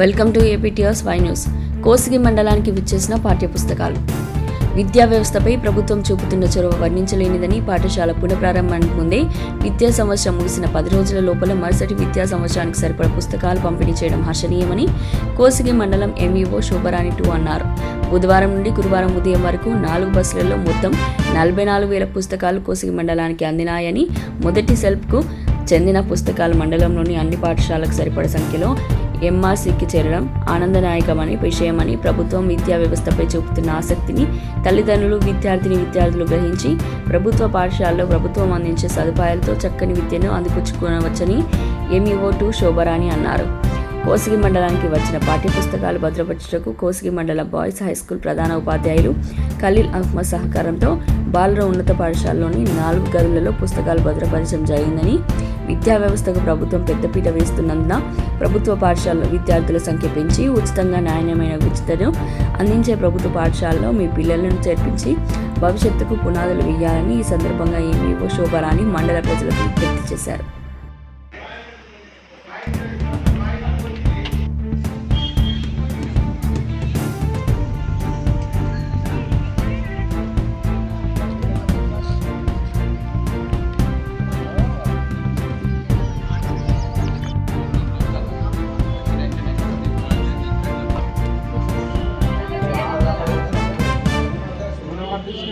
Welcome to APTR Y news. Kosigi మండలానికి విచ్చేసిన పాఠ్యపుస్తకాలు. విద్యా వ్యవస్థపై ప్రభుత్వం చూపుతున్న చొరవ వర్ణించలేనిదని పాఠశాల పునఃప్రారంభానికి ముందే విద్యా సంవత్సరం ముగిసిన పది రోజుల లోపల మరుసటి విద్యా సంవత్సరానికి సరిపడ పుస్తకాలు పంపిణీ చేయడం హర్షణీయమని కోసిగి మండలం ఎంఈఓ శోభరాణి టూ అన్నారు. బుధవారం నుండి గురువారం ఉదయం వరకు నాలుగు బస్సులలో మొత్తం నలభై నాలుగు వేల పుస్తకాలు కోసిగి మండలానికి అందినాయని మొదటి సెల్ఫ్కు చెందిన పుస్తకాలు మండలంలోని అన్ని పాఠశాలకు సరిపడ సంఖ్యలో ఎంఆర్సీకి చేరడం ఆనందదాయకమని విషయమని ప్రభుత్వం విద్యా వ్యవస్థపై చూపుతున్న ఆసక్తిని తల్లిదండ్రులు విద్యార్థిని విద్యార్థులు గ్రహించి ప్రభుత్వ పాఠశాలలో ప్రభుత్వం అందించే సదుపాయాలతో చక్కని విద్యను అందిపుచ్చుకోవచ్చని ఎంఈఓ టూ శోభరాణి అన్నారు. కోసిగి మండలానికి వచ్చిన పాఠ్యపుస్తకాలు భద్రపరచుటకు కోసిగి మండల బాయ్స్ హై స్కూల్ ప్రధాన ఉపాధ్యాయులు ఖలీల్ అహ్మద్ సహకారంతో బాలుర ఉన్నత పాఠశాలలోని నాలుగు గదులలో పుస్తకాలు భద్రపరచడం జరిగిందని విద్యా వ్యవస్థకు ప్రభుత్వం పెద్దపీట వేస్తున్నందున ప్రభుత్వ పాఠశాలలో విద్యార్థుల సంఖ్య పెంచి ఉచితంగా నాణ్యమైన విద్యను అందించే ప్రభుత్వ పాఠశాలలో మీ పిల్లలను చేర్పించి భవిష్యత్తుకు పునాదులు వేయాలని ఈ సందర్భంగా ఏమీఓ శోభరాణి మండల ప్రజలకు విజ్ఞప్తి చేశారు.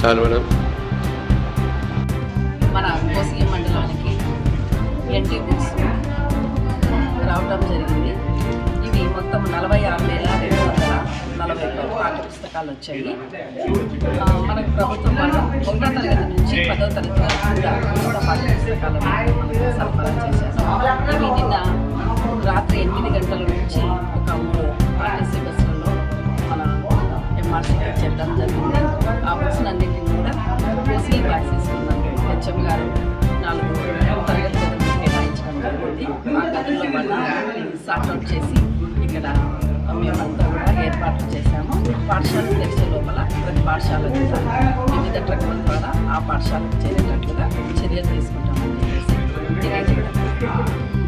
చాలు మేడం. మన కోసీ మండలానికి ఎన్టీ బుక్స్ రావటం జరిగింది. ఇవి మొత్తం నలభై ఆరు వేల రెండు వందల నలభై ఒక్క పాఠ్య పుస్తకాలు వచ్చాయి మనకు ప్రభుత్వం వల్ల ఒకటో తరగతి నుంచి పదో తరగతి వరకు కూడా పాఠ్య పుస్తకాలను సరఫరా చేసింది ఎంఆర్సీకి చెప్పడం జరిగింది ఆ పర్సన్ అన్నింటినీ కూడా కోసి బాక్సేసుకున్నాం హెచ్ఎం గారు నాలుగు తరగతి కేటాయించడం జరిగింది ఆ గదుల్లో సార్ట్అవుట్ చేసి ఇక్కడ మేమంతా కూడా ఏర్పాట్లు చేశాము పాఠశాల తెరిచే లోపల ప్రతి పాఠశాల కూడా వివిధ ట్రక్కుల ద్వారా ఆ పాఠశాలకు చేరేటట్లుగా చర్యలు తీసుకుంటామని చెప్పేసి తెలియజేయడం.